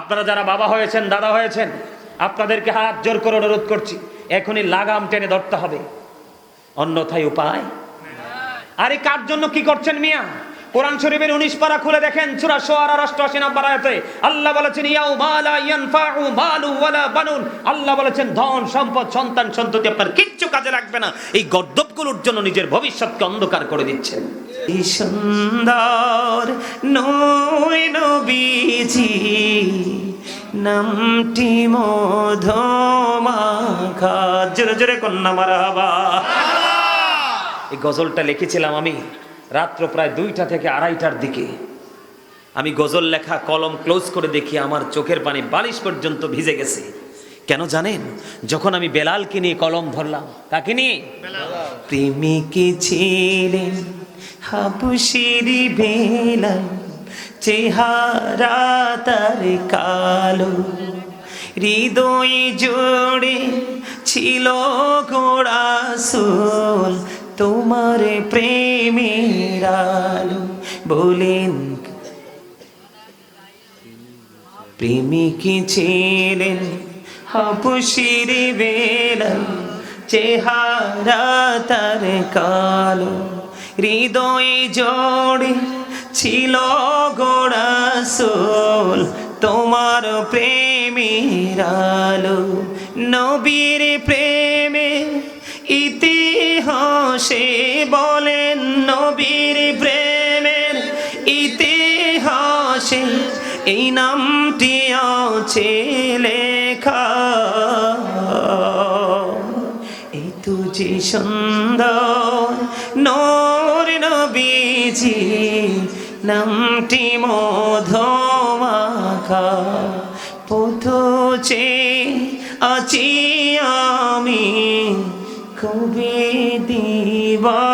আপনারা যারা বাবা হয়েছেন, দাদা হয়েছেন, আপনাদেরকে হাত জোর করে অনুরোধ করছি, এখনই লাগাম টেনে ধরতে হবে। অন্যথায় উপায়? আরে কার জন্য কি করছেন মিয়া? কোরআন শরীফের উনিশ পারা খুলে দেখেন, সূরা শুআরা অষ্টআশি নম্বর আল্লাহ বলেছেন ইয়াউ মালা ইয়ানফাউ মালু ওয়ালা বানুন। আল্লাহ বলেছেন, ধন, সম্পদ, সন্তান, সন্ততি আপনার কিচ্ছু কাজে লাগবে না। এই গর্দবগুলোর জন্য নিজের ভবিষ্যৎকে অন্ধকার করে দিচ্ছেন। সুন্দর নয় নবীজি নামটি মধমাখা জোরে জোরে কন্যা মারাবা। এই গজলটা লিখেছিলাম আমি রাত্র প্রায় দুইটা থেকে আড়াইটার দিকে। আমি গজল লেখা কলম ক্লোজ করে দেখি আমার চোখের পানি বালিশ পর্যন্ত ভিজে গেছে। কেন জানেন? যখন আমি বেলালকে নিয়ে কলম ধরলাম কাকে নিয়ে? প্রেমিকে ছিলেন। হাবুশিরি বেলাল, চেহারা তার কালো। হৃদয় জোড়ে ছিল গোড়াসুল তোমার প্রেমের আলো। বলেন, প্রেমিকি ছিলেন হাপুসির বেলাল, চেহারা তার কালো। হৃদয় জোড়ে ছিল গোড়াসোল তোমার প্রেমের আলো। নবীর প্রেমে ইতিহাসে বলেন, নবীর প্রেমের ইতিহাসে এই নামটি আছে লেখা। এই তুজি সুন্দর নোর নবীজি নামটি মধমাখা। পথছে আছি আমি, কবি দিবা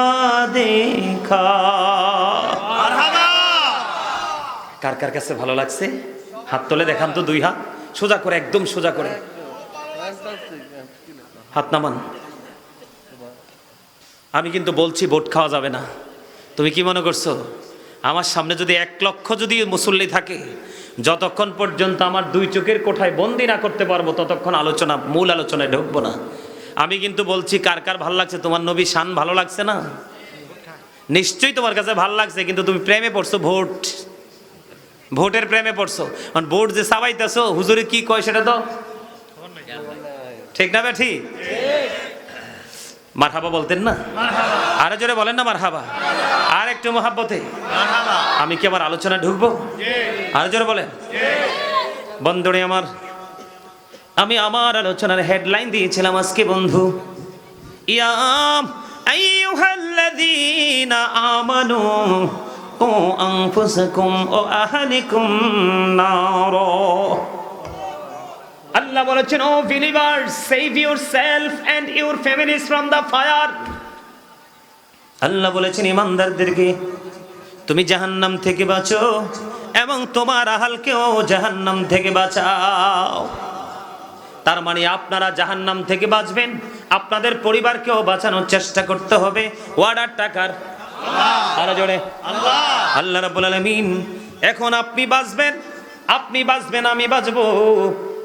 দেখা। কার কার কাছে ভালো লাগছে? হাত তোলে দেখান তো দুই হাত। সোজা করে, একদম সোজা করে। হাত নামান। আমি কিন্তু বলছি ভোট খাওয়া যাবে না। তুমি কি মনে করছ? আমার সামনে যদি এক লক্ষ যদি মুসল্লি থাকে, যতক্ষণ পর্যন্ত আমার দুই চোখের কোঠায় বন্দি না করতে পারব, ততক্ষণ আলোচনা, মূল আলোচনায় ঢুকবো না। আমি কিন্তু বলছি, কার কার ভালো লাগছে? তোমার নবী শান ভালো লাগছে না? নিশ্চয়ই তোমার কাছে ভালো লাগছে, কিন্তু তুমি প্রেমে পড়ছো, ভোট। ভোটের প্রেমে পড়ছো। কারণ ভোট যে সাবাইতেছো হুজুরে কি কয় সেটা তো? ঠিক না বে ঠিক মারহাবা বলতেন না? আরও জোরে বলেন না মারহাবা। আর একটু মহাব্বতে? আমি কি আমার আলোচনা ঢুকবো? আরও জোরে বলেন। বন্ধুরে আমার আমি আমার আলোচনার হেডলাইন দিয়েছিলাম আজকে বন্ধু। ইয়াম আইয়ুহাল্লাযীনা আমানু ও আনফুসাকুম ও আহলিকুম নার। আল্লাহ বলেছেন O believers save your self and your families from the fire Allah বলেছেন ইমানদারদেরকে তুমি জাহান্নাম থেকে বাঁচো এবং তোমার আহালকেও জাহান্নাম থেকে বাঁচাও। তার মানে আপনারা জাহান্নাম থেকে বাঁচবেন আপনাদের পরিবারকেও বাঁচানোর চেষ্টা করতে হবে। ওয়ার্ডার টাকার? আরও জোরে। আল্লাহ রাব্বুল আলামিন এখন আপনি বাঁচবেন আপনি বাঁচবেন আমি বাঁচবো।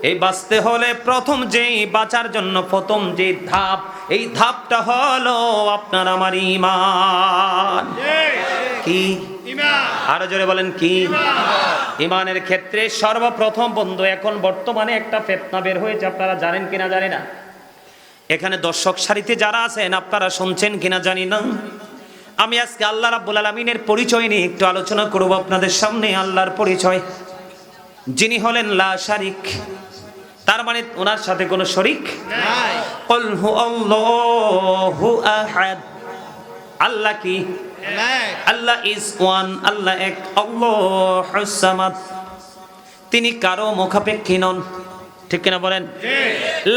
এই বাঁচতে হলে প্রথম যেই বাঁচার জন্য প্রথম যে ধাপ, এই ধাপটা হলো আপনার আমার ইমান। কি? আরও জোরে বলেন, কি? ইমানের ক্ষেত্রে সর্বপ্রথম বন্ধু, এখন বর্তমানে একটা ফেতনা বের হয়েছে, আপনারা জানেন কিনা জানি না। এখানে দর্শক সারিতে যারা আছেন, আপনারা শুনছেন কিনা জানি না। আমি আজকে আল্লাহ রাব্বুল আলমিনের পরিচয় নিয়ে একটু আলোচনা করব আপনাদের সামনে, আল্লাহর পরিচয়। যিনি হলেন লা শারিক তার মানে ওনার সাথে কোনো শরিক আল্লাহ কি? আল্লাহ ইজ ওয়ান আল্লাহ এক আল্লাহ তিনি কারও মুখাপেক্ষী নন। ঠিক কিনা বলেন?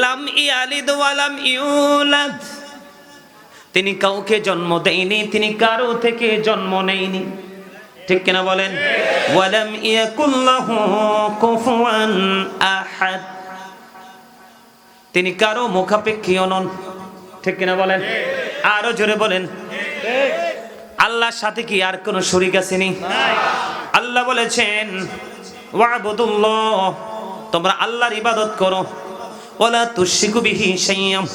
লাম ইয়ালিদ ওয়ালাম ইউলাদ। তিনি কাউকে জন্ম দেয়নি তিনি কারও থেকে জন্ম নেয়নি। ঠিক কিনা বলেন? ওয়ালাম ইয়াকুল্লাহু কুফুয়ান আহাদ। তিনি কারও মুখাপেক্ষীও নন। ঠিক কিনা বলেন? আরও জোরে বলেন। আল্লাহর সাথে কি আর কোনো শরিক আছে নি? আল্লাহ বলেছেন, ওয়াবুদুল্লাহ, তোমরা আল্লাহর ইবাদত করো। ওলা তুশিকু বিহি শাইয়াম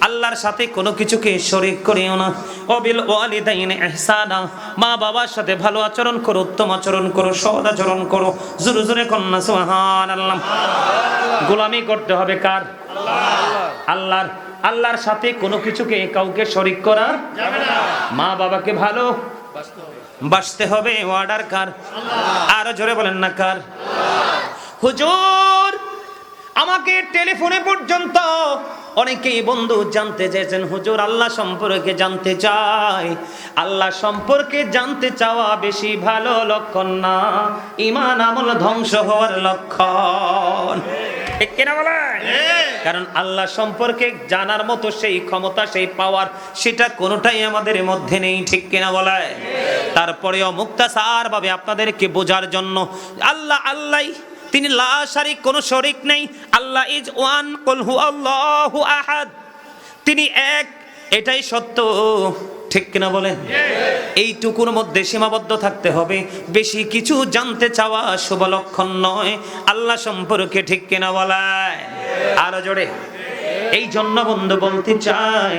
আল্লাহর সাথে কোনো কিছুকে শরীক করিও না। অবিল ওয়ালিদাইন ইহসানা। মা বাবার সাথে ভালো আচরণ করো, উত্তম আচরণ করো, সৎ আচরণ করো। জোরে জোরে কন্যা, সুবহানাল্লাহ। গোলামি করতে হবে কার? আল্লাহর আল্লাহর সাথে কোনো কিছুকে কাউকে শরীক করা মা বাবাকে ভালো বাসতে হবে। অর্ডার কার? আরও জোরে বলেন না কার? হুজুর আমাকে টেলিফোনে পর্যন্ত অনেকেই বন্ধু জানতে চেয়েছেন হুজুর আল্লাহ সম্পর্কে জানতে চাই। আল্লাহ সম্পর্কে জানতে চাওয়া বেশি ভালো লক্ষণ না। ইমান আমল ধ্বংস হওয়ার লক্ষণ। ঠিক কিনা বলে কারণ আল্লাহ সম্পর্কে জানার মতো সেই ক্ষমতা, সেই পাওয়ার সেটা কোনোটাই আমাদের মধ্যে নেই, ঠিক কিনা বলায়? তারপরেও মুক্তাসার ভাবে আপনাদেরকে বোঝার জন্য, আল্লাহ আল্লাহ, তিনি লা শারিক, কোনো শরিক নেই। আল্লাহ ইজ ওয়ান, কুল হু আল্লাহু আহাদ। তিনি এক, এটাই সত্য, ঠিক কিনা বলেন? এইটুকুর মধ্যে সীমাবদ্ধ থাকতে হবে। বেশি কিছু জানতে চাওয়া শুভ লক্ষণ নয়। আল্লাহ সম্পর্কে ঠিক কিনা বলায়? আরও জোরে। এই জন্য বন্ধু বলতে চাই,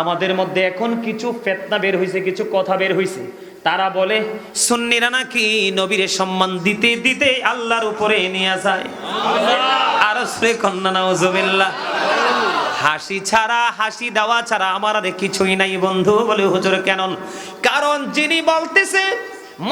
আমাদের মধ্যে এখন কিছু ফেতনা বের হয়েছে কিছু কথা বের হয়েছে তারা বলে, সুন্নিরা নাকি নবীর সম্মান দিতে দিতে আল্লাহর উপরে নিয়ে যায়। শ্রে হাসি ছাড়া, হাসি দেওয়া ছাড়া আমার আর কিছুই নাই বন্ধু। বলে, হুজুর কেন কারণ যিনি বলতেছে,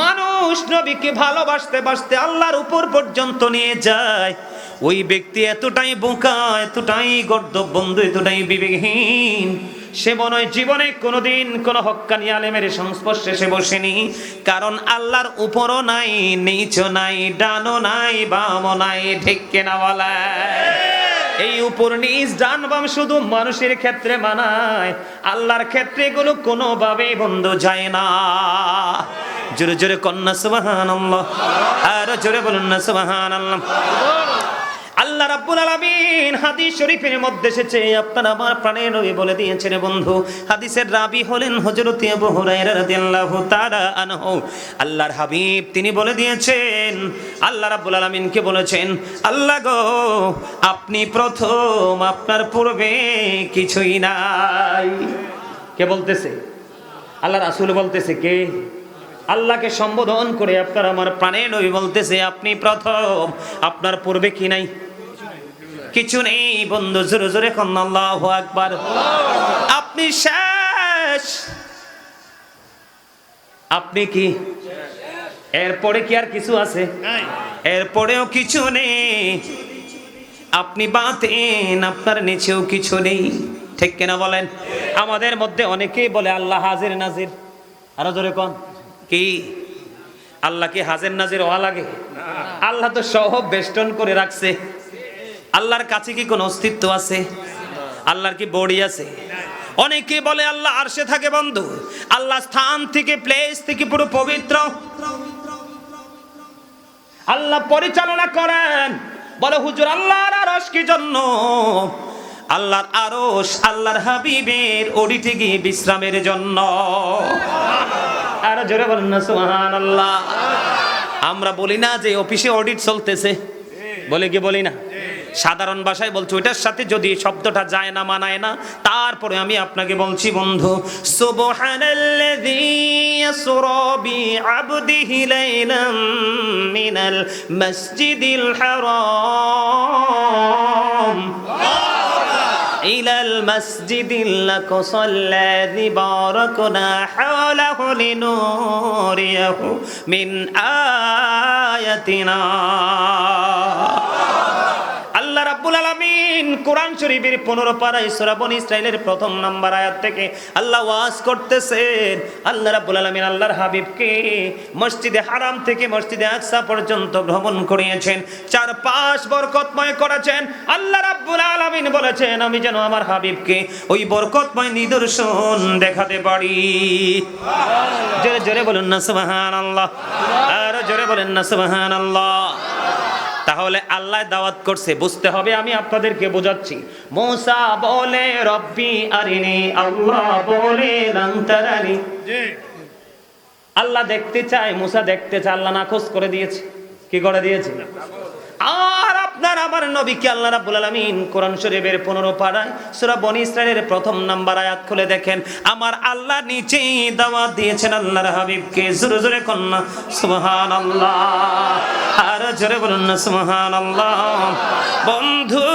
মানুষ নবীকে ভালোবাসতে, বাসতে আল্লাহর উপর পর্যন্ত নিয়ে যায়। ওই ব্যক্তি এতটাই বোকা, এতটাই গর্দ বন্ধু, এতটাই বিবেকহীন। সে হয় জীবনে কোনোদিন কোনো হক্কানি আলেমের সংস্পর্শে সে বসেনি। কারণ আল্লাহর উপরও নাই নিচ নাই ডানো নাই, বামও নাই কেনা বলা এই উপর নিজ ডান, বাম শুধু মানুষের ক্ষেত্রে মানায়। আল্লাহর ক্ষেত্রে এগুলো কোনোভাবেই বন্ধ যায় না। জোরে জোরে কন্যা সুবাহান আর জোরে বলুন না সুবাহান আল্লাহ রাব্বুল আলামিন হাদিস শরীফের মধ্যে এসেছে, আপনার আমার প্রাণের নবী বলে দিয়েছেন বন্ধু। হাদিসের রাবি হলেন হযরত আবু হুরায়রা রাদিয়াল্লাহু তাআলা আনহু। আল্লাহর হাবিব তিনি বলে দিয়েছেন, আল্লাহ রাব্বুল আলামিনকে বলেছেন, আল্লাহ গো, আপনি প্রথম আপনার পূর্বে কিছুই নাই। কে বলতেছে? আল্লাহ রাসূল বলতেছে কে? আল্লাহকে সম্বোধন করে আপনার আমার প্রাণের নবী বলতেছে, আপনি প্রথম আপনার পূর্বে কি নাই? কিছু নেই বন্ধু জোরে জোরে কন্যা আল্লাহ আকবার। আপনি শেষ। আপনি কি? এরপরে কি আর কিছু আছে? এরপরেও কিছু নেই। আপনি বাতেন আপনার নিচেও কিছু নেই। ঠিক কিনা বলেন? আমাদের মধ্যে অনেকেই বলে আল্লাহ হাজির নাজির। আরও জোরে কন। কি? আল্লাহ কি হাজির নাজির হওয়া লাগে? আল্লাহ তো সহ বেষ্টন করে রাখছে। আল্লাহর কাছে কি কোনো অস্তিত্ব আছে? আল্লাহর কি বডি আছে? অনেকে বলে আল্লাহ আরশে থাকে বন্ধু। আল্লাহ স্থান থেকে প্লেস থেকে পুরো পবিত্র। আল্লাহ পরিচালনা করেন। বলে, হুজুর, আল্লাহর আরশ কি জন্য? আল্লাহর আরশ আল্লাহর হাবিবের ওডিতে গিয়ে বিশ্রামের জন্য? আর জোরে বলেন না আমরা বলি না যে অফিসে অডিট চলতেছে। বলে কি বলি না? সাধারণ ভাষায় বলছি ওইটার সাথে যদি শব্দটা যায় না মানায় না তারপরে আমি আপনাকে বলছি বন্ধু সুবহানাল্লাযী ইয়াসরা বিআবদিহি লাইলাম মিনাল মাসজিদিল হারাম إلى المسجد الأقصى الذي باركنا حوله لنوريه من آياتنا আল্লাহ রাব্বুল আলামিন কোরআন শরীফের 15 পারায় সূরা বনী ইসরাইলের প্রথম নাম্বার আয়াত থেকে আল্লাহ ওয়াজ করতেছেন। আল্লাহ রাব্বুল আলামিন আল্লাহর হাবিবকে মসজিদে হারাম থেকে মসজিদে আকসা পর্যন্ত ভ্রমণ করিয়েছেন। চার পাঁচ বরকতময় করেছেন। আল্লাহ রাব্বুল আলামিন বলেছেন, আমি যেন আমার হাবিবকে ওই বরকতময় নিদর্শন দেখাতে পারি। জোরে জোরে বলুন না, সুবহানাল্লাহ। আর জোরে বলেন না, সুবহানাল্লাহ। তাহলে আল্লাহ দাওয়াত করছে বুঝতে হবে আমি আপনাদেরকে বোঝাচ্ছি। মোসা বলে রব্বি আরিনি আল্লাহ বলে লান্তারানি আল্লাহ দেখতে চায় মুসা দেখতে চায় আল্লাহ নাকচ করে দিয়েছে। কি করে দিয়েছে? আর আপনার আমার নবীকে আল্লাহ রাব্বুল আলামিন কোরআন শরীফের 15 পারায় সূরা বনি ইসরাইলের প্রথম নাম্বার আয়াত খুলে দেখেন, আমার আল্লাহ নিচেই দাওয়াত দিয়েছেন আল্লাহর হাবিবকে। জোরে জোরে কন্যা সুবহানাল্লাহ। আর জোরে বলুন না, সুবহানাল্লাহ। বন্ধু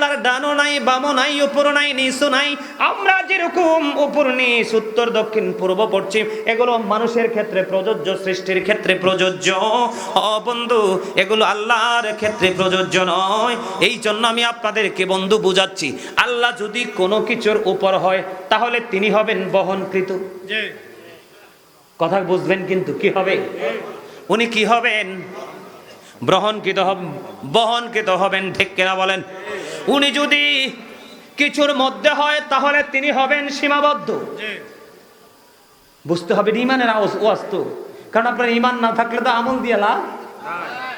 আল্লাহর ডানো নাই বামো নাই উপর নাই নিচু নাই। আমরা যেরকম উপর নিচ উত্তর দক্ষিণ পূর্ব পশ্চিম এগুলো মানুষের ক্ষেত্রে প্রযোজ্য সৃষ্টির ক্ষেত্রে প্রযোজ্য। বন্ধু এগুলো আল্লাহর ক্ষেত্রে প্রযোজ্য নয়। এই জন্য আমি আপনাদেরকে বন্ধু বুঝাচ্ছি আল্লাহ যদি কোনো কিছুর উপর হয় তাহলে তিনি হবেন বহনকৃত। কথা বুঝবেন কিন্তু কি হবে? উনি কি হবেন? গ্রহণকৃত বহনকৃত হবেন ঠিক কিনা বলেন? উনি যদি কিছুর মধ্যে হয় তাহলে তিনি হবেন সীমাবদ্ধ। বুঝতে হবে ইমানের ওয়াস্তু কারণ আপনার ইমান না থাকলে তো আমল দিয়ে লাভ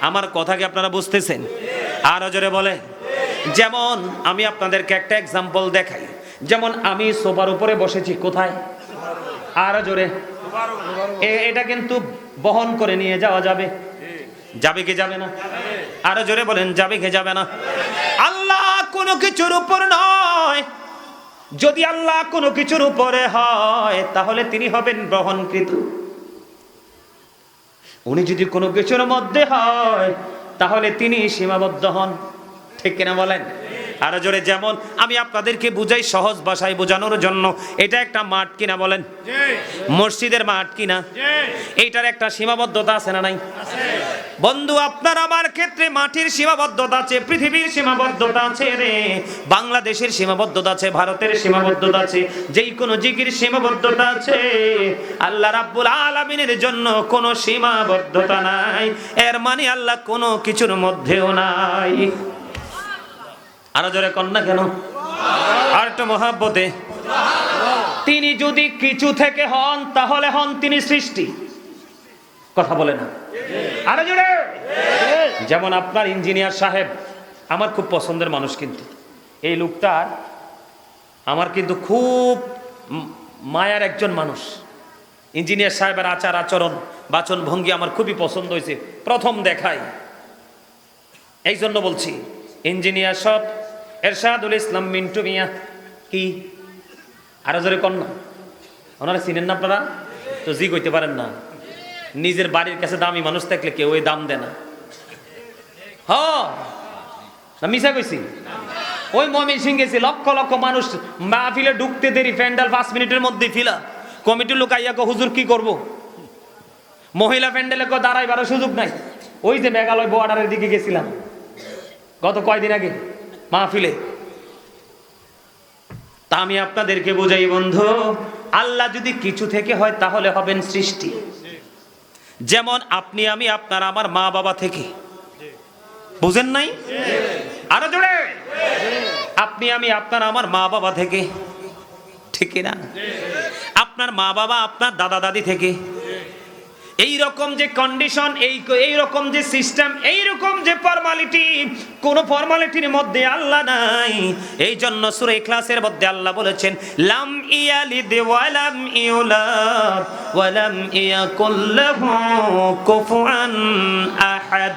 আমার কথা কি আপনারা বুঝতেছেন? আরও জোরে বলে যেমন আমি আপনাদেরকে একটা এক্সাম্পল দেখাই। যেমন আমি সোফার উপরে বসেছি কোথায়? আর জোরে। এটা কিন্তু বহন করে নিয়ে যাওয়া যাবে। যাবে কি যাবে না? আরও জোরে বলেন যাবে কি যাবে না? আল্লাহ কোনো কিছুর উপর নয়। যদি আল্লাহ কোনো কিছুর উপরে হয়, তাহলে তিনি হবেন গ্রহণকৃত উনি যদি কোনো কিছুর মধ্যে হয়, তাহলে তিনি সীমাবদ্ধ হন। ঠিক কিনা বলেন? আরও জোরে যেমন আমি আপনাদেরকে বুঝাই সহজ ভাষায় বোঝানোর জন্য। এটা একটা মাঠ কিনা বলেন? মসজিদের মাঠ কিনা? এইটার একটা সীমাবদ্ধতা আছে না নাই? বন্ধু আপনার আমার ক্ষেত্রে মাটির সীমাবদ্ধতা আছে পৃথিবীর সীমাবদ্ধতা আছে রে। বাংলাদেশের সীমাবদ্ধতা আছে ভারতের সীমাবদ্ধতা আছে যেই কোনো জিগির সীমাবদ্ধতা আছে। আল্লাহ রাব্বুল আলামিনের জন্য কোনো সীমাবদ্ধতা নাই। এর মানে আল্লাহ কোনো কিছুর মধ্যেও নাই। আরও জোরে কন না কেন? আর একটু মহাব্বতে। তিনি যদি কিছু থেকে হন, তাহলে হন তিনি সৃষ্টি। কথা বলে না। আরও জোরে। যেমন আপনার ইঞ্জিনিয়ার সাহেব, আমার খুব পছন্দের মানুষ কিন্তু। এই লোকটার আমার কিন্তু খুব মায়ার একজন মানুষ। ইঞ্জিনিয়ার সাহেবের আচার আচরণ, বাচন ভঙ্গি আমার খুবই পছন্দ হয়েছে। প্রথম দেখাই। এই জন্য বলছি, ইঞ্জিনিয়ার সব এরশাদুল ইসলাম মিন্টু মিয়া। কি? আরও জোরে কন্যা ওনারা চিনেন না আপনারা? তো জি কইতে পারেন না। নিজের বাড়ির কাছে দামি মানুষ থাকলে কেউ ওই দাম দেয় না। হ। না কইছি। ওই মমিন সিং গেছি লক্ষ লক্ষ মানুষ মাহফিলে ঢুকতে দেরি প্যান্ডেল পাঁচ মিনিটের মধ্যে ফিলা। কমিটির লোক আইয়া কো, হুজুর কি করব? মহিলা প্যান্ডেলে কো দাঁড়াইবার সুযোগ নাই। ওই যে মেঘালয় বর্ডারের দিকে গেছিলাম। গত কয়দিন আগে? মাহফিলে। তা আমি আপনাদেরকে বোঝাই, বন্ধু, আল্লাহ যদি কিছু থেকে হয়, তাহলে হবেন সৃষ্টি। যেমন আপনি, আমি, আপনার, আমার মা বাবা থেকে। বুঝেন নাই? আরও জোরে। আপনি, আমি, আপনার, আমার মা বাবা থেকে। ঠিক না? আপনার মা বাবা, আপনার দাদা দাদি থেকে। এই রকম যে কন্ডিশন এই এই রকম যে সিস্টেম এই রকম যে ফর্মালিটি কোন ফর্মালিটির মধ্যে আল্লাহ নাই। এই জন্য সূরা ইখলাসের মধ্যে আল্লাহ বলেছেন, লাম ইয়ালিদ ওয়া লাম ইউলাদ, ওয়া লাম ইয়াকুল লাহু কুফুয়ান আহাদ।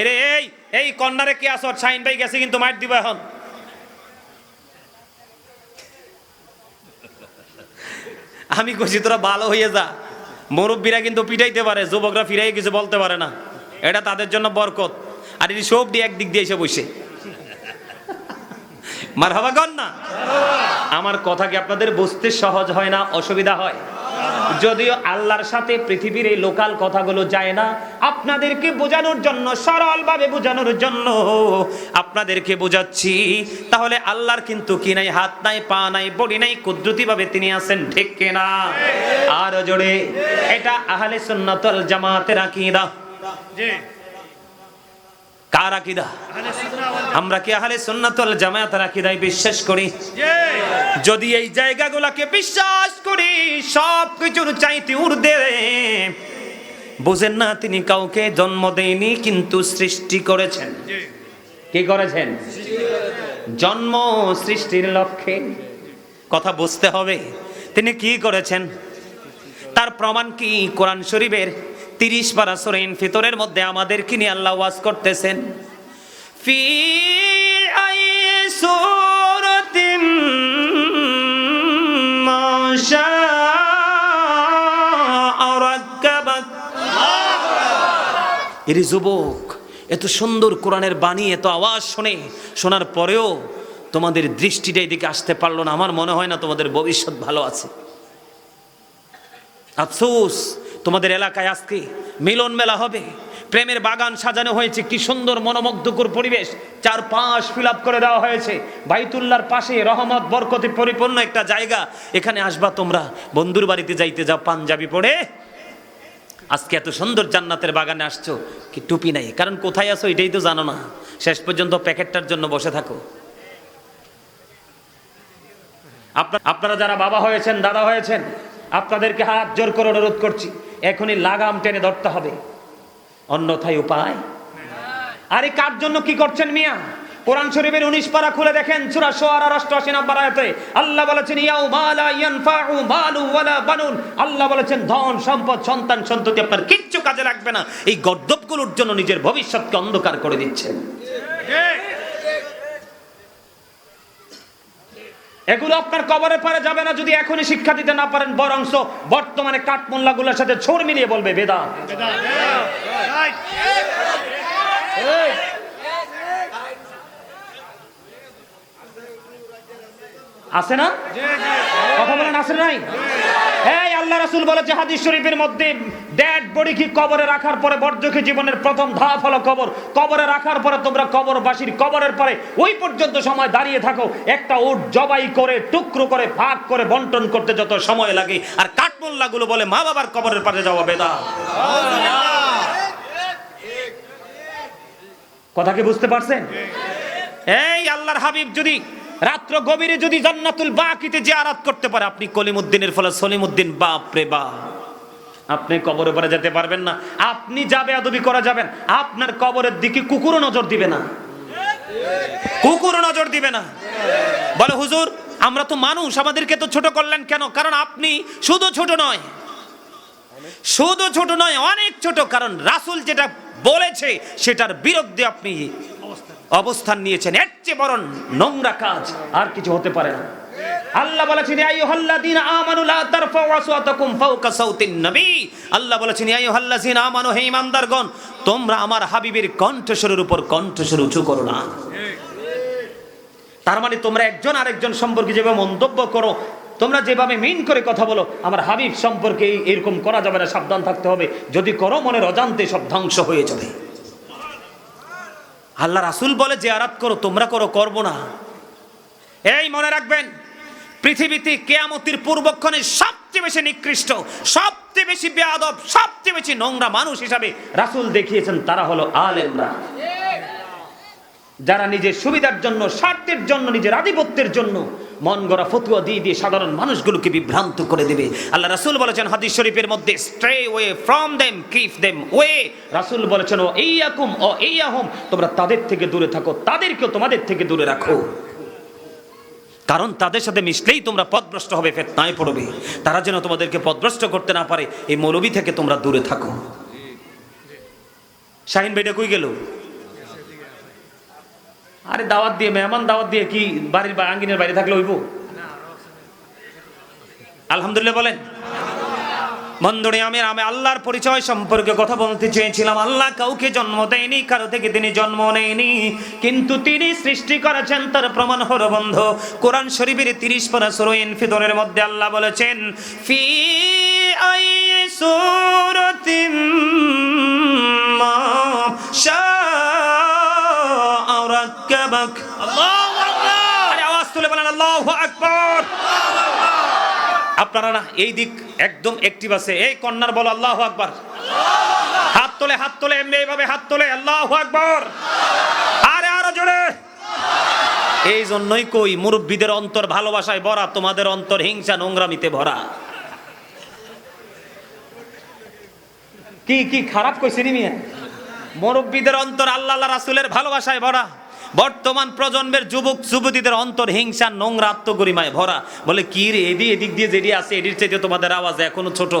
এরে, এই এই কন্যারে কি আসর শাইন ভাই গেছে কিন্তু মাইট দিব এখন। আমি কইছি, তোরা ভালো হয়ে যা। মুরব্বীরা কিন্তু পিটাইতে পারে, যুবকরা ফিরাই কিছু বলতে পারে না। এটা তাদের জন্য বরকত। আর এটি সব দিয়ে একদিক দিয়ে এসে বসে। মার হবা না। আমার কথা কি আপনাদের বুঝতে সহজ হয় না? অসুবিধা হয়? যদিও আল্লাহর সাথে পৃথিবীর এই লোকাল কথাগুলো যায় না, আপনাদেরকে বোঝানোর জন্য, সরলভাবে বোঝানোর জন্য আপনাদেরকে বোঝাচ্ছি। তাহলে আল্লাহর কিন্তু কি নাই, হাত নাই, পা নাই, বডি নাই, কুদরতিভাবে তিনি আছেন, ঠিক কিনা? আর জোরে। এটা আহলে সুন্নাতুল জামাতের আকীদা। কার আকীদা? আমরা কি আহলে সুন্নাতুল জামাতের আকীদায় বিশ্বাস করি? যদি এই জায়গাগুলোকে বিশ্বাস করি সব কিছুর চাইতে ঊর্ধ্বে। বুঝেন না, তিনি কাউকে জন্ম দেয়নি, কিন্তু সৃষ্টি করেছেন। কি করেছেন? জন্ম সৃষ্টির লক্ষ্যে। কথা বুঝতে হবে, তিনি কি করেছেন? তার প্রমাণ কি কোরআন শরীফের? তিরিশ পারা সরেন ফিতরের মধ্যে আমাদেরকে নিয়ে আল্লাহ ওয়াজ করতেছেন। ফি আই সূরাতিম মা শাআ রাক্কাবাক যুবক, এত সুন্দর কোরআনের বাণী, এত আওয়াজ শোনে শোনার পরেও তোমাদের দৃষ্টিটা এদিকে আসতে পারল না। আমার মনে হয় না তোমাদের ভবিষ্যৎ ভালো আছে। আফসোস তোমাদের এলাকায় আজকে মিলন মেলা হবে। প্রেমের বাগান সাজানো হয়েছে, কি সুন্দর মনোমুগ্ধকর পরিবেশ। চার পাঁচ ফিল করে দেওয়া হয়েছে। বাইতুল্লার পাশে রহমত, বরকতে পরিপূর্ণ একটা জায়গা। এখানে আসবা তোমরা। বন্ধুর বাড়িতে যাইতে যাও, পাঞ্জাবি পড়ে আজকে এত সুন্দর জান্নাতের বাগানে আসছো, কি টুপি নাই। কারণ কোথায় আছো এটাই তো জানো না। শেষ পর্যন্ত প্যাকেটটার জন্য বসে থাকো। আপনার- আপনারা যারা বাবা হয়েছেন, দাদা হয়েছেন আপনাদেরকে হাত জোর করে অনুরোধ করছি, এখনই লাগাম টেনে ধরতে হবে। অন্যথায় উপায়? আরে কার জন্য কি করছেন মিয়া? কোরআন শরীফের উনিশ পারা খুলে দেখেন, সূরা শুআরা অষ্টআশি নম্বর আয়াতে আল্লাহ বলেছেন ইয়াউ মালা ইয়ানফাউ মালু ওয়ালা বানুন। আল্লাহ বলেছেন, ধন, সম্পদ, সন্তান, সন্ততি আপনার কিচ্ছু কাজে লাগবে না। এই গর্দবগুলোর জন্য নিজের ভবিষ্যৎকে অন্ধকার করে দিচ্ছেন। এগুলো আপনার কবরে পারে যাবে না যদি এখনই শিক্ষা দিতে না পারেন, বরংস বর্তমানে কাঠমোল্লাগুলোর সাথে ছোড় মিলিয়ে বলবে বেদা আছে না? কথা বলেন, আছে নাই? এই আল্লাহ রাসূল বলেছে হাদিস শরীফের মধ্যে ডেড বডি কি কবরে রাখার পরে বর্জকে জীবনের প্রথম ধাপ হলো কবর। কবরে রাখার পরে তোমরা কবরবাসীর কবরের পরে ওই পর্যন্ত সময় দাঁড়িয়ে থাকো। একটা উট জবাই করে টুকরো করে ভাগ করে বন্টন করতে যত সময় লাগে। আর কাঠমোল্লাগুলো বলে মা বাবার কবরের পাশে যাওয়া বেদা। কথা কি বুঝতে পারছেন? এই আল্লাহর হাবিব যদি রাত্র গভীরে যদি জান্নাতুল বাকিতে যে আরাত করতে পারে, আপনি কলিমুদ্দিনের ফলে সলিমুদ্দিন, বাপ রে বাপ। আপনি কবরে পরে যেতে পারবেন না। আপনি যাবে, আদবি করা যাবেন আপনার কবরের দিকে কুকুরও নজর দিবে না। কুকুরও নজর দিবে না। বলে, হুজুর, আমরা তো মানুষ, আমাদেরকে তো ছোট করলেন কেন? কারণ আপনি শুধু ছোট নয়। শুধু ছোট নয়, অনেক ছোট। কারণ রাসূল যেটা বলেছে, সেটার বিরুদ্ধে আপনি অবস্থান নিয়েছেন। এর চেয়ে বরং নোংরা কাজ আর কিছু হতে পারে না। আল্লাহ বলেছেন, ইয়া আইয়ুহাল্লাযীনা আমানু লা তারফাউ আসওয়াতাকুম ফাওকা সাউতিন নবী। আল্লাহ বলেছেন, ইয়া আইয়ুহাল্লাযীনা আমানু, হে ঈমানদারগণ তোমরা আমার হাবিবের কণ্ঠস্বরের উপর কণ্ঠস্বর উঁচু করো না। তার মানে তোমরা একজন আরেকজন সম্পর্কে যেভাবে মন্তব্য করো, তোমরা যেভাবে মিন করে কথা বলো, আমার হাবিব সম্পর্কে এরকম করা যাবে না, সাবধান থাকতে হবে। যদি করো, মনের অজান্তে সব ধ্বংস হয়ে যাবে। আল্লাহ রাসুল বলে যে আরাত করো, তোমরা করো, করব না। এই মনে রাখবেন, পৃথিবীতে কেয়ামতির পূর্বক্ষণে সবচেয়ে বেশি নিকৃষ্ট, সবচেয়ে বেশি বেয়াদব, সবচেয়ে বেশি নোংরা মানুষ হিসাবে রাসুল দেখিয়েছেন, তারা হলো আলেমরা। যারা নিজের সুবিধার জন্য, স্বার্থের জন্য, নিজের আধিপত্যের জন্য মন গড়া ফতুয়া দিয়ে দিয়ে সাধারণ মানুষগুলোকে বিভ্রান্ত করে দেবে। আল্লাহ রাসূল বলেছেন হাদিস শরীফের মধ্যে stray way from them keep them way রাসূল বলেছেন, ও এইয়াকুম ও এই আহম তোমরা তাদের থেকে দূরে থাকো, তাদেরকেও তোমাদের থেকে দূরে রাখো। কারণ তাদের সাথে মিশলেই তোমরা পথভ্রষ্ট হবে, ফেতনায় পড়বে। তারা যেন তোমাদেরকে পথভ্রষ্ট করতে না পারে, এই মৌলবি থেকে তোমরা দূরে থাকো। শাহিন ভাইটা কই গেল? আরে দাওয়াত দিয়ে, মেহমান দাওয়াত দিয়ে কি বাড়ির আঙ্গিনের বাইরে থাকলে হইব? আলহামদুলিল্লাহ বলেন। বন্ধুরে আমি আমি আল্লাহর পরিচয় সম্পর্কে কথা বলতে চেয়েছিলাম। আল্লাহ কাউকে জন্ম দেয়নি, কারও থেকে তিনি জন্ম নেয়নি। কিন্তু তিনি সৃষ্টি করেছেন, তার প্রমাণ বন্ধ, কোরআন শরীফের তিরিশ পারা সুরইন মধ্যে আল্লাহ বলেছেন, ফি আপনারা না, এই দিক একদম অ্যাক্টিভ আছে। এই কন্যার বলো, আল্লাহ আকবার। হাত তোলে হাত তোলে, এমনি এইভাবে হাত তোলে, আল্লাহ আকবার। আরে আরও জোরে। এই জন্যই কই, মুরব্বীদের অন্তর ভালোবাসায় ভরা, তোমাদের অন্তর হিংসা নোংরামিতে ভরা। কি কি খারাপ কইছে নি মিয়া? মুরব্বীদের অন্তর আল্লাহ রাসূলের ভালোবাসায় ভরা। বর্তমান প্রজন্মের যুবক যুবতীদের অন্তর হিংসা নোংরা আত্মগরিমায় ভরা। বলে কি রে এদি এদিক দিয়ে যেটি আছে এটির চাইতে তোমাদের আওয়াজ এখনও ছোট।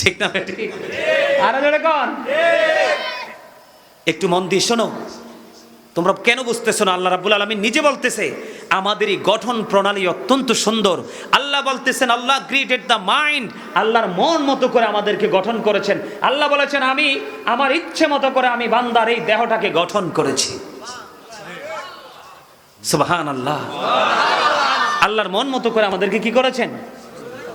ঠিক না ঠিক? আরও একটু মন দিয়ে শোনো। তোমরা কেন বুঝতেছো না? আল্লাহ রাব্বুল আলমী নিজে বলতেছে, আমাদের এই গঠন প্রণালী অত্যন্ত সুন্দর। আল্লাহ বলতেছেন, আল্লাহ ক্রিয়েটেড দ্য মাইন্ড আল্লাহর মন মতো করে আমাদেরকে গঠন করেছেন। আল্লাহ বলেছেন, আমি, আমার ইচ্ছে মতো করে আমি বান্দার এই দেহটাকে গঠন করেছি। সুবহান আল্লাহ আল্লাহর মন মতো করে আমাদেরকে কি করেছেন?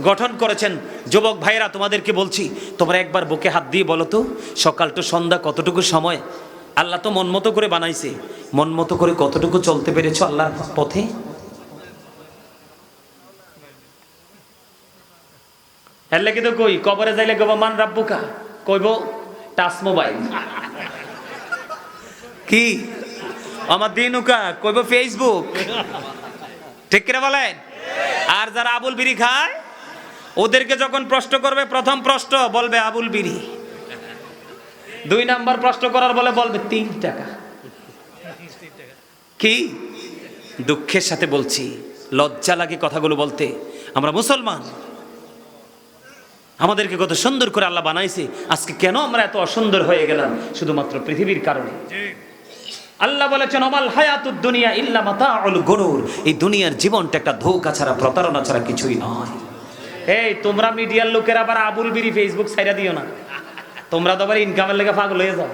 গঠন করেছেন। যুবক ভাইরা তোমাদেরকে বলছি, তোমরা একবার বুকে হাত দিয়ে বলো তো, সকাল টু সন্ধ্যা কতটুকু সময়? আল্লাহ তো মন মতো করে বানাইছে। মন মতো করে কতটুকু চলতে পেরেছ আল্লাহর পথে? এর লাগে তো কই, কবরে যাইলে গবা মান রাব্বুকা? কইব, টাচ মোবাইল। কি? আমার দিনুকা, কইব ফেসবুক ঠিক করে বলেন? আর যারা আবুল বিড়ি খায়, ওদেরকে যখন প্রশ্ন করবে, প্রথম প্রশ্ন বলবে, আবুল বিড়ি দুই নাম্বার প্রশ্ন করার বলে বলবে, তিন টাকা। কি? দুঃখের সাথে বলছি, লজ্জা লাগে কথাগুলো বলতে। আমরা মুসলমান। আমাদেরকে কত সুন্দর করে আল্লাহ বানাইছে। আজকে কেন আমরা এত অসুন্দর হয়ে গেলাম? শুধুমাত্র পৃথিবীর কারণে। আল্লাহ বলেছেন অমাল হায়াতুদ দুনিয়া ইল্লা মাতাউল গুরুর এই দুনিয়ার জীবনটা একটা ধোকা ছাড়া, প্রতারণা ছাড়া কিছুই নয়। এই, তোমরা মিডিয়ার লোকের আবার আবুল বিড়ি ফেসবুক ছাইরা দিও না। তোমরা তো আবার ইনকামের লেগে পাগল হয়ে যাও।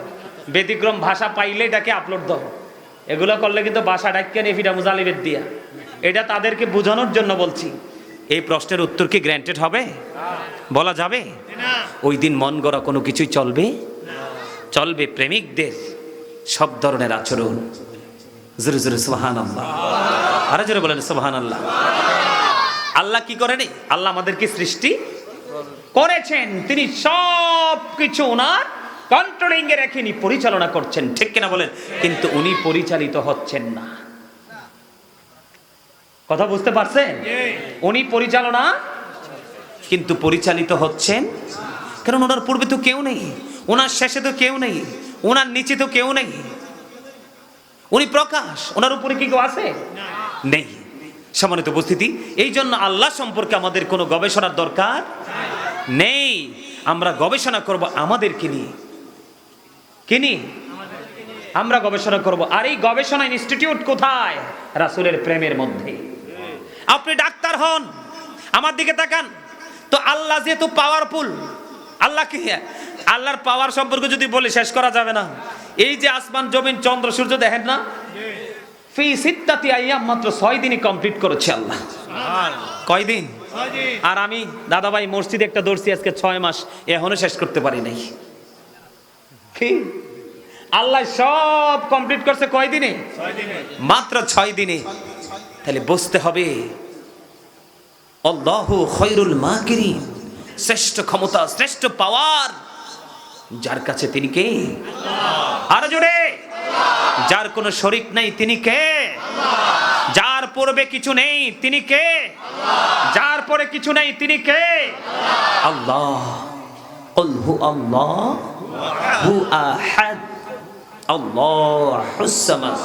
ব্যতিক্রম ভাষা পাইলে এটাকে আপলোড দাও। এগুলো করলে কিন্তু বাসা ডাক্কে নেফিটা মুজালিবের দিয়া। এটা তাদেরকে বোঝানোর জন্য বলছি। এই প্রশ্নের উত্তর কি গ্র্যান্টেড হবে? বলা যাবে? ওই দিন মন গড়া কোনো কিছুই চলবে? চলবে প্রেমিকদের সব ধরনের আচরণ। জোরে জোরে সোহান আল্লাহ আরও জোরে বলেন সোহান আল্লাহ আল্লাহ কি করেনি? আল্লাহ আমাদেরকে সৃষ্টি করেছেন, তিনি সব কিছু ওনার কন্ট্রোলিং এ রেখেনি পরিচালনা করছেন, ঠিক কিনা বলেন? কিন্তু উনি পরিচালিত হচ্ছেন না। কথা বুঝতে পারছেন? উনি পরিচালনা কিন্তু পরিচালিত হচ্ছেন, কারণ ওনার পূর্বে তো কেউ নেই, ওনার শেষে তো কেউ নেই, ওনার নিচে তো কেউ নেই। উনি প্রকাশ, ওনার উপরে কি কেউ আছে? নেই। সম্মানিত উপস্থিতি, এই জন্য আল্লাহ সম্পর্কে আমাদের কোনো গবেষণার দরকার নেই। আমরা গবেষণা করব আমাদেরকে নিয়ে। কি নিয়ে? আমরা গবেষণা করব। আর এই গবেষণা ইনস্টিটিউট কোথায়? রাসুলের প্রেমের মধ্যে। আপনি ডাক্তার হন, আমার দিকে তাকান। তো আল্লাহ যেহেতু পাওয়ারফুল আল্লাহ কি আল্লাহর পাওয়ার সম্পর্কে যদি বলে, শেষ করা যাবে না। এই যে আসমান, জমিন, চন্দ্র, সূর্য দেখেন না ফি সিত্তাতি আইয়াম মাত্র ছয় দিনই কমপ্লিট করেছে আল্লাহ। কয় দিন? আর আমি দাদাভাই মসজিদে একটা দর্শি আজকে ছয় মাস এখনও শেষ করতে পারি নাই। কি আল্লাহ সব কমপ্লিট করছে কয় দিনে? মাত্র ছয় দিনে। তাহলে বুঝতে হবে আল্লাহু খৈরুল মাকিরিন শ্রেষ্ঠ ক্ষমতা শ্রেষ্ঠ পাওয়ার যার কাছে তিনি কে? আর জোরে। যার কোনো শরিক নাই তিনি কে? যার পরবে কিছু নেই তিনি কে? যার পরে কিছু নেই তিনি কে? আল্লাহ। হু আল্লাহ। হু আহাদ। আল্লাহু সামাদ।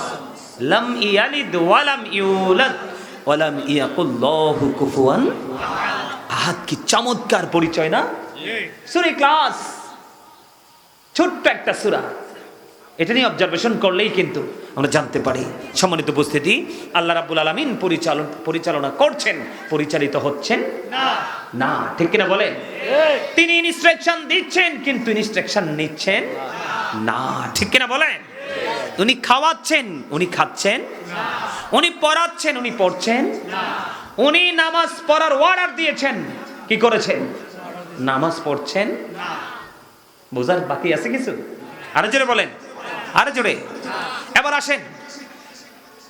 লাম ইয়ালিদ ওয়া লাম ইউলাদ। ওয়া লাম ইয়াকুল লাহু কুফুয়ান আহাদ। কি চমৎকার পরিচয় না? সুরে ক্লাস। ছোট্ট একটা সুরা। এটা নিয়ে অবজারভেশন করলেই কিন্তু আমরা জানতে পারি। সম্মানিত উপস্থিতি আল্লাহ রাব্বুল আলামিন পরিচালন পরিচালনা করছেন পরিচালিত হচ্ছেন? না। ঠিক কিনা বলে তিনি ইনস্ট্রাকশন দিচ্ছেন কিন্তু ইনস্ট্রাকশন নিচ্ছেন? না ঠিক কিনা বলেন? উনি খাওয়াচ্ছেন উনি খাচ্ছেন? উনি পড়াচ্ছেন উনি পড়ছেন? উনি নামাজ পড়ার অর্ডার দিয়েছেন কি করেছেন? নামাজ পড়ছেন। বোঝার বাকি আছে কিছু? আরও জোরে বলেন। আরও জোরে। এবার আসেন।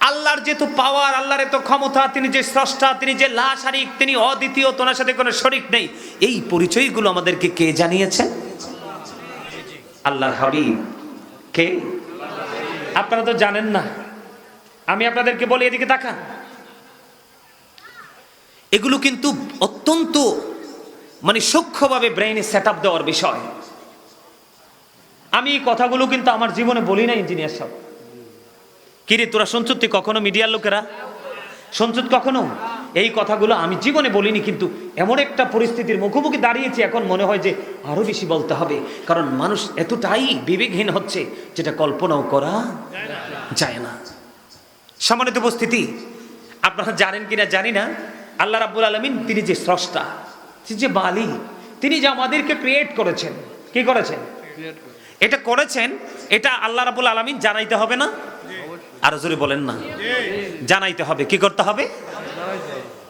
আল্লাহর যেহেতু পাওয়ার আল্লাহর এত ক্ষমতা, তিনি যে স্রষ্টা, তিনি যে লা শারিক তিনি অদ্বিতীয়, তোনার সাথে কোনো শরিক নেই। এই পরিচয়গুলো আমাদেরকে কে জানিয়েছেন আল্লাহর হাবিব। কে? আপনারা তো জানেন না। আমি আপনাদেরকে বলি, এদিকে তাকান। এগুলো কিন্তু অত্যন্ত মানে সূক্ষ্মভাবে ব্রেইনে সেট আপ দেওয়ার বিষয়। আমি এই কথাগুলো কিন্তু আমার জীবনে বলি না ইঞ্জিনিয়ার সব কিরে, তোরা শুনছুত তুই কখনো মিডিয়ার লোকেরা? শুনছুত কখনো? এই কথাগুলো আমি জীবনে বলিনি, কিন্তু এমন একটা পরিস্থিতির মুখোমুখি দাঁড়িয়েছি এখন মনে হয় যে আরও বেশি বলতে হবে। কারণ মানুষ এতটাই বিবেকহীন হচ্ছে যেটা কল্পনাও করা যায় না। সম্মানিত উপস্থিতি, আপনারা জানেন কিনা জানি না, আল্লাহ রাব্বুল আলমিন তিনি যে স্রষ্টা, তিনি যে বালি তিনি যে আমাদেরকে ক্রিয়েট করেছেন, কি করেছেন। এটা করেছেন, এটা আল্লাহ রাব্বুল আলমিন জানাইতে হবে না? আরও জোরে বলেন না। জানাইতে হবে, কি করতে হবে?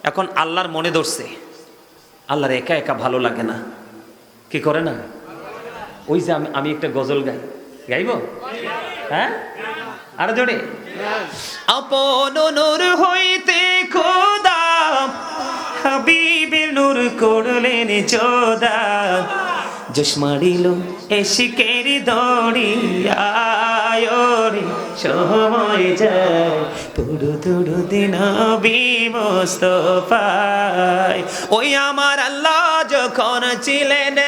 এখন আল্লাহর মনে ধরছে, আল্লাহর একা একা ভালো লাগে না। কি করে না? ওই যে আমি আমি একটা গজল গাই। গাইব? হ্যাঁ? আরও জোরে। আপন নূর হইতে খোদা, হাবিবের নূর করলেন যোদা জশমারিল এসিকের দড়িয়ায় সময় যায় পুরো তুরু দিন বিমস্তফায় ওই আমার আল্লাহ যখন ছিলেন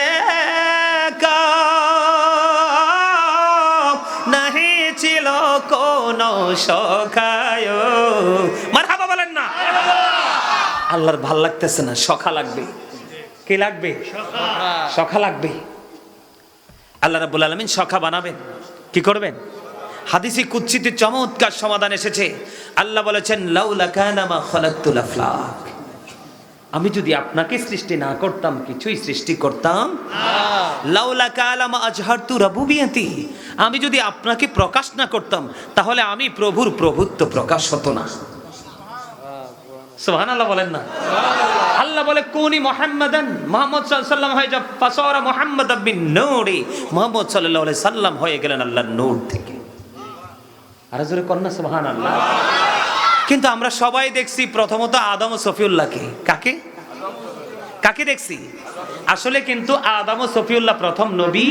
নাহি ছিল কোন সখায় মারহাবা বলেন না। আল্লাহর ভালো লাগতেছে না সখা লাগবে। কি লাগবে? সখা লাগবে। আল্লাহ রাব্বুল আলামিন সখা বানাবেন। কি করবেন? হাদিসি কুচ্ছিতে চমৎকার সমাধান এসেছে। আল্লাহ বলেছেন আমি যদি আপনাকে সৃষ্টি না করতাম, কিছুই সৃষ্টি করতাম আজহারতু আমি যদি আপনাকে প্রকাশ না করতাম, তাহলে আমি প্রভুর প্রভুত্ব প্রকাশ হতো না। সুবহানাল্লাহ বলেন না। আল্লাহ বলে, কোনি মোহাম্মদান মোহাম্মদ সাল্লাম হয়ে যা ফাসরা মোহাম্মদ আব্বিন নৌরি। মোহাম্মদ সাল্লাহ সাল্লাম হয়ে গেলেন আল্লাহর নূর থেকে। আর জোরে কন্যা সুবহানাল্লাহ। কিন্তু আমরা সবাই দেখছি প্রথমত আদম সফিউল্লাহকে। কাকে? কাকে দেখছি? আসলে কিন্তু আদম ও সফিউল্লাহ প্রথম নবী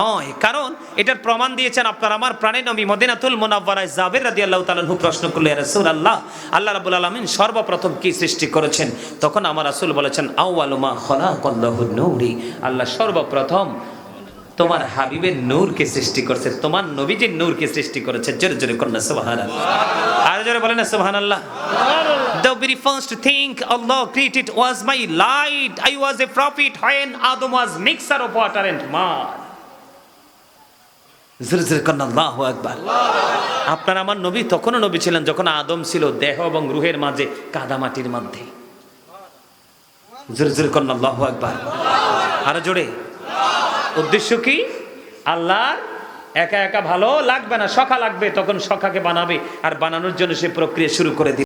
নয়। কারণ এটার প্রমাণ দিয়েছেন আপনার আমার প্রাণে নবী মদিনাতুল মুনাওয়ারায় জাবের রাদিয়াল্লাহু আল্লাহ তালু প্রশ্ন করলে রাসুল আল্লাহ আল্লাহ রাব্বুল আলামিন সর্বপ্রথম কি সৃষ্টি করেছেন? তখন আমার রাসূল বলেছেন, আউয়ালু মা খালাকাল্লাহু নূরি। আল্লাহ সর্বপ্রথম তোমার হাবিবের নূরকে সৃষ্টি করেছে, তোমার নবীজির নূরকে সৃষ্টি করেছে। জোরে জোরে কন্যা সুবহানাল্লাহ। আর জোরে বলেন না, সুবহানাল্লাহ। The very first thing, Allah created was my light. I was a prophet when Adam was mixer of water and mud. আল্লাহু আপনার আমার নবী তখনও নবী ছিলেন যখন আদম ছিল দেহ এবং রুহের মাঝে কাদামাটির মধ্যে। জোরে জোরে কন্যা, আল্লাহু আকবার। আরও জোরে। উদ্দেশ্য কি? আল্লাহর একা একা ভালো লাগবে না? সখা লাগবে, তখন সখাকে বানাবে। আর বানানোর জন্য সে প্রক্রিয়া শুরু করে দিবে।